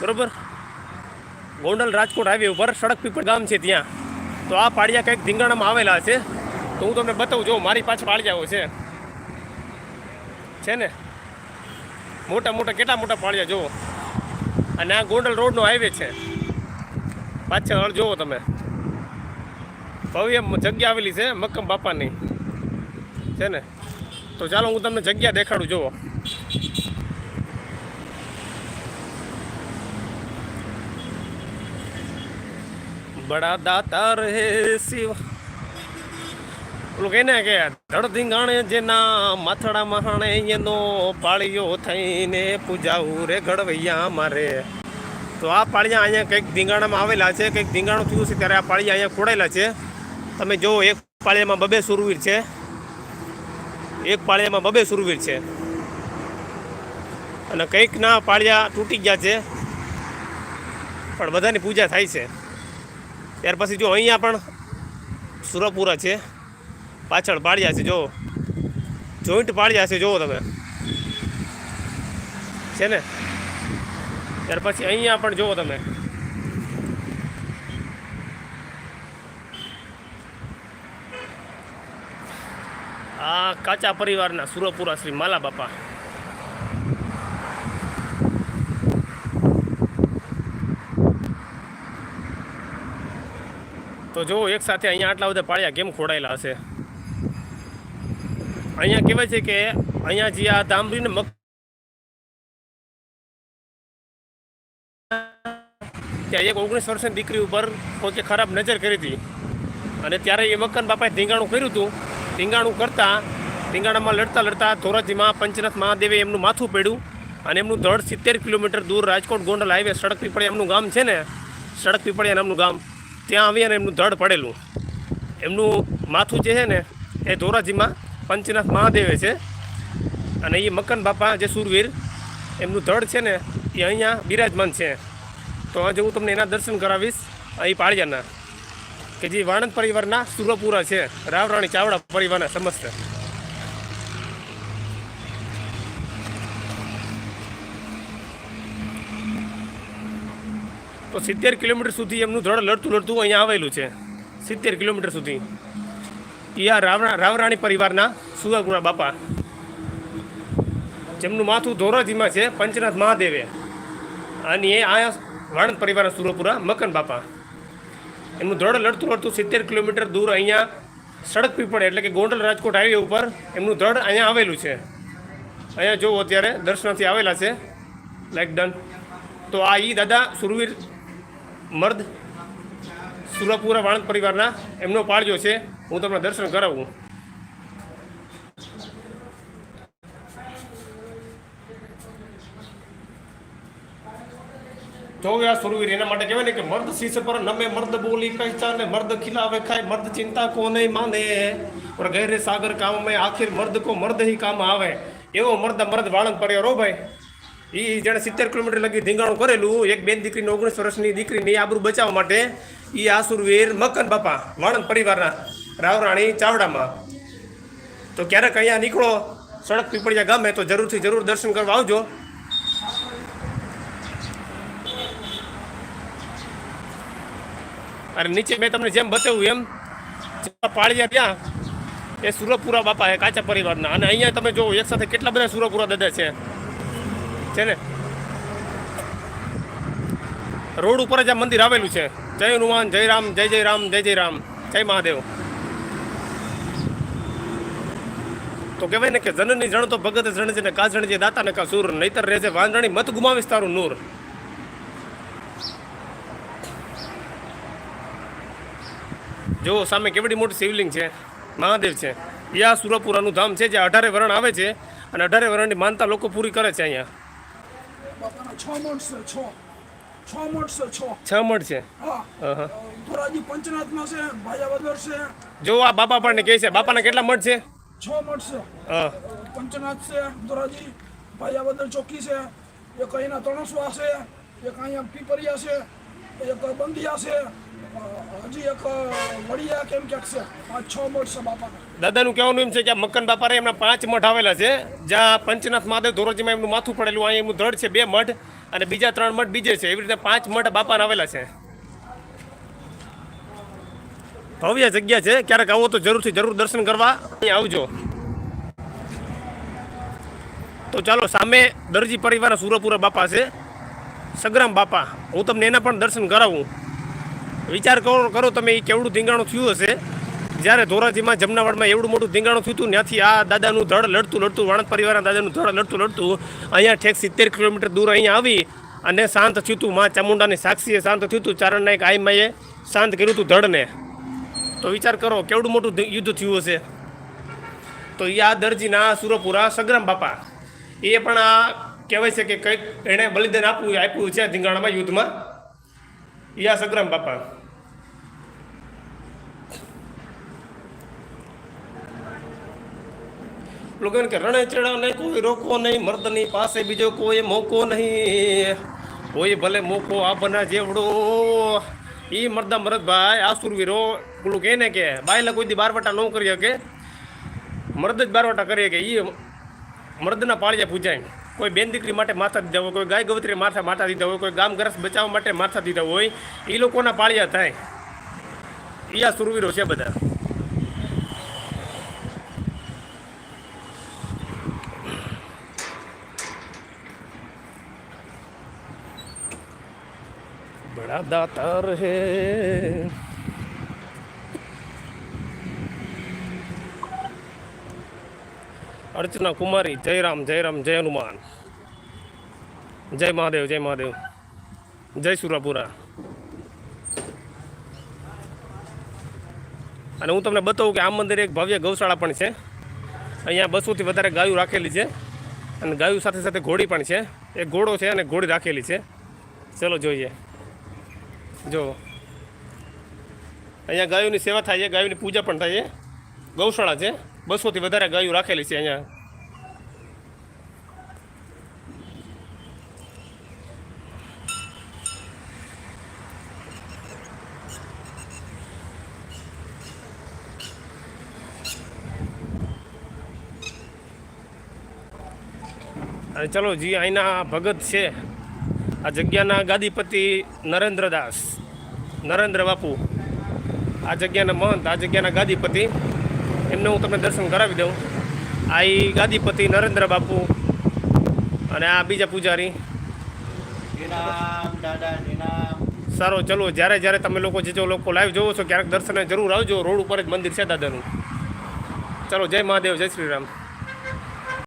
બરોબર? ગોંડલ રાજકોટ હાઈવે ઉપર સડક પીપળ ગામ છે ત્યાં. તો આ પાળિયા કંઈક ધીંગાણામાં આવેલા છે. તો હું તમને બતાવું, જો મારી પાછળ પાળિયાઓ છે. છે ને? મોટા મોટા, કેટલા મોટા પાળિયા જુઓ. અને આ ગોંડલ રોડનો હાઈવે છે. પાછળ જુઓ તમે. ભવ્ય જગ્યા આવેલી છે મક્કમ બાપાની. છે ને? તો ચાલો હું તમને જગ્યા દેખાડું, જુઓ. બડા દાતા રહે શિવા. પેલું કહે ને કે ધડ ધીંગાણે જેના માથડા મહાણે એનો પાળીઓ થઈને પૂજાવું રે ઘડવૈયા મારે. તો આ પાળિયા અહીંયા કંઈક ધીંગાણામાં આવેલા છે, કંઈક ધીંગાણું થયું છે ત્યારે આ પાળિયા અહીંયા ખોડાયેલા છે. તમે જો, એક પાળિયામાં બબે સુરવીર છે. એક પાળિયામાં બબે સુરવીર છે. અને કંઈકના પાળિયા તૂટી ગયા છે. પણ બધાની પૂજા થાય છે. ત્યાર પછી જો અહીંયા પણ સુરપુરા છે. પાછળ પાળિયા છે, જો. જોઈન્ટ પાળિયા છે જુઓ તમે. છે ને? ત્યાર પછી અહીંયા પણ જુઓ તમે. આ કાચા પરિવારના સુરપુરા શ્રી માલા બાપા. તો જો, એક સાથે અહીંયા આટલા બધા પાળિયા કેમ ખોડાયેલા હશે? અહીંયા કહેવાય છે કે અહીંયા જે આ ધામરીને મગ ત્યાં એક ઓગણીસ વર્ષની દીકરી ઉપર પોતે ખરાબ નજર કરી હતી. અને ત્યારે એ મકાન બાપાએ ધીંગાણું કર્યું હતું. ધીંગાણું કરતાં ધીંગાણામાં લડતા લડતા ધોરાજીમાં પંચનાથ મહાદેવે એમનું માથું પડ્યું અને એમનું ધડ સિત્તેર કિલોમીટર દૂર રાજકોટ ગોંડલ હાઈવે સડક પીપળિયા એમનું ગામ છે ને? સડક પીપળિયા નામનું ગામ. ત્યાં આવી અને એમનું ધડ પડેલું. એમનું માથું જે છે ને, એ ધોરાજીમાં પંચનાથ મહાદેવે છે. અને એ મકન બાપા જે સુરવીર, એમનું ધડ છે ને એ અહીંયા બિરાજમાન છે. તો આજે હું તમને એના દર્શન કરાવીશ અહીં પાળિયાના. કે જે વાણંદ પરિવારના સુરપુરા છે, રાવરાણી ચાવડા પરિવારના સમસ્ત. તો સિત્તેર કિલોમીટર સુધી એમનું ધડ લડતું લડતું અહીંયા આવેલું છે. સિત્તેર કિલોમીટર સુધી. એ આ રાવરાણી પરિવારના સુરગુણા બાપા. જેમનું માથું ધોરાજીમાં છે, પંચનાથ મહાદેવે. અને એ આ વાણંદ પરિવારના સુરપુરા મકન બાપા. એમનું ધડ લડતું લડતું સિત્તેર કિલોમીટર દૂર અહીંયા સડક પીપળે, એટલે કે ગોંડલ રાજકોટ હાઈવે ઉપર એમનું ધડ અહીંયા આવેલું છે. અહીંયા જોવો અત્યારે દર્શનાથી આવેલા છે. લાઈક ડન તો આ ઈ દાદા સુરવીર મર્દ સુરપુરા વાણંદ પરિવારના એમનો પાળ્યો છે હું તમને દર્શન કરાવું જો આ સુરવીર એના માટે કહેવાય ને કે મર્દ શીશ પર નમે મર્દ બોલી પહેચાને મર્દ ખિલાવે ખાય મર્દ ચિંતા કો નહીં માને और गहरे सागर काम में आखिर मर्द को मर्द ही કામ આવે એવો મર્દ મર્દ વાળંદ પડ્યો રો ભાઈ એ જેણે સિત્તેર કિલોમીટર લગી ધીંગાણું કરેલું, એક બેન દીકરીને ઓગણીસ વર્ષની દીકરીની આબરૂ બચાવવા માટે એ આસુરવીર મકન બાપા, વાણંદ પરિવારના રાવરાણી ચાવડામાં. તો ક્યારેક અહીંયા નીકળો, સડક પીપળિયા ગામે, તો જરૂરથી જરૂર દર્શન કરવા આવજો. અને નીચે મેં તમને જેમ બતાવ્યું એમ પાળિયા ત્યાં, એ સુરપુરા બાપા એ કાચા પરિવારના. અને અહીંયા તમે જો એક સાથે કેટલા બધા સુરપુરા દાદા છે. છે ને? રોડ ઉપર જ આ મંદિર આવેલું છે. જય હનુમાન, જય રામ, જય જય રામ, જય જય રામ. જય મહાદેવ. તો કહેવાય ને કે જનની જણ તો ભગત જણ છે ને કા છે દાતા ને કા સુર, નહીતર રહેશે વાંદરણી મત ગુમાવીશ તારું નૂર. જો સામે કેવડી મોટી શિવલિંગ છે, મહાદેવ છે. યા સુરપુરાનું ધામ છે જે અઢારે વરણ આવે છે અને અઢારે વરણની માનતા લોકો પૂરી કરે છે અહીંયા. છ મઠ છે છ. છ મઠ છે છ. છ મઠ છે? ધોરાજી પંચનાથમાં છે ભાયાવદર છે. જો આ બાપા પણ કહે છે બાપાના કેટલા મઠ છે? છ મઠ છે. હા. પંચનાથ છે ધોરાજી ભાયાવદર ચોકી છે. એક અહીંના તણસવા છે એક અહીંયા પીપરિયા છે એક બંધિયા છે. હજી એમ છે આ બાપારે એમના પાંચ મઠ આવેલા છે. જ્યાં પંચનાથ મહાદેવ ધોરજીમાં એમનું માથું પડેલું અહીંયા એમનું છે બે મઠ અને બીજા ત્રણ મઠ બીજે છે. એવી રીતે પાંચ મઠ બાપાના આવેલા છે. ભવ્ય જગ્યા છે. ક્યારેક આવો તો જરૂરથી જરૂર દર્શન કરવા. આવજો. તો ચાલો, સામે દરજી પરિવારના સુરપુરા બાપા છે. સગ્રામ બાપા, હું તમને એના પણ દર્શન કરાવું. વિચાર કરો કરો તમે એ કેવડું ધીંગાણું થયું હશે? જ્યારે ધોરાજીમાં, જમનાવાડમાં એવડું મોટું ધીંગાણું થયું હતું, ત્યાંથી આ દાદાનું ધડ લડતું લડતું, વાણંદ પરિવારના દાદાનું ધડ લડતું લડતું, અહીંયા ઠેક સિત્તેર કિલોમીટર દૂર અહીંયા આવી અને શાંત થયું હતું મા ચામુંડાની સાક્ષીએ શાંત થયું હતું ચારણ નાયક આઈમાએ શાંત કર્યું હતું ધડને. તો વિચાર કરો, કેવડું મોટું યુદ્ધ થયું હશે? તો એ આ દરજીના સુરપુરા સગ્રામ બાપા. એ પણ આ કહેવાય છે કે કંઈક એણે બલિદાન આપવું આપ્યું છે ધીંગાણામાં યુદ્ધમાં. એ આ સગ્રામ બાપા. લોકોને કે રણે ચડા નહીં કોઈ રોકો નહીં, મર્દની પાસે બીજો કોઈ મોકો નહીં. કોઈ ભલે મોકો આપના જેવડો. એ મરદા મરદભાઈ, આ સુરવીરો, પેલું કહે ને કે, બાયલા કોઈ દી બારવટા ન કરી શકે. મર્દ જ બારવટા કરીએ કે એ મર્દના પાળિયા પૂજાય. કોઈ બેન દીકરી માટે માથા દીધા હોય, કોઈ ગાય ગવત્રી માથા માથા દીધા હોય, કોઈ ગામ ગરસ બચાવવા માટે માથા દીધા હોય એ લોકોના પાળિયા થાય. એ આ સુરવીરો છે બધા. बड़ा दातार है अर्चना कुमारी जय राम जय राम जय हनुमान जय महादेव जय महादेव જય સુરાપુરા અને હું તમને બતાવું કે આ મંદિર એક ભવ્ય ગૌશાળા પણ છે અહીંયા બસોથી વધારે ગાયું રાખેલી છે અને ગાયું સાથે સાથે ઘોડી પણ છે એક ઘોડો છે અને ઘોડી રાખેલી છે ચલો જોઈએ જો. અહીંયા ગાયોની સેવા થાય છે, ગાયોની પૂજા પણ થાય છે. ગૌશાળા છે, બસોથી વધારે ગાયો રાખેલી છે અહીંયા. ચલો જી, અહીંના ભગત છે. આ જગ્યાના ગાદીપતિ નરેન્દ્રદાસ, નરેન્દ્ર બાપુ. આ જગ્યાના મહંત, આ જગ્યાના ગાદીપતિ. એમને હું તમને દર્શન કરાવી દઉં. આ એ ગાદીપતિ નરેન્દ્ર બાપુ અને આ બીજા પૂજારી. સારો, ચલો, જ્યારે જ્યારે તમે લોકો જો લોકો લાઈવ જોવો છો, ક્યારેક દર્શને જરૂર આવજો. રોડ ઉપર જ મંદિર છે દાદાનું. ચલો, જય મહાદેવ, જય શ્રી રામ.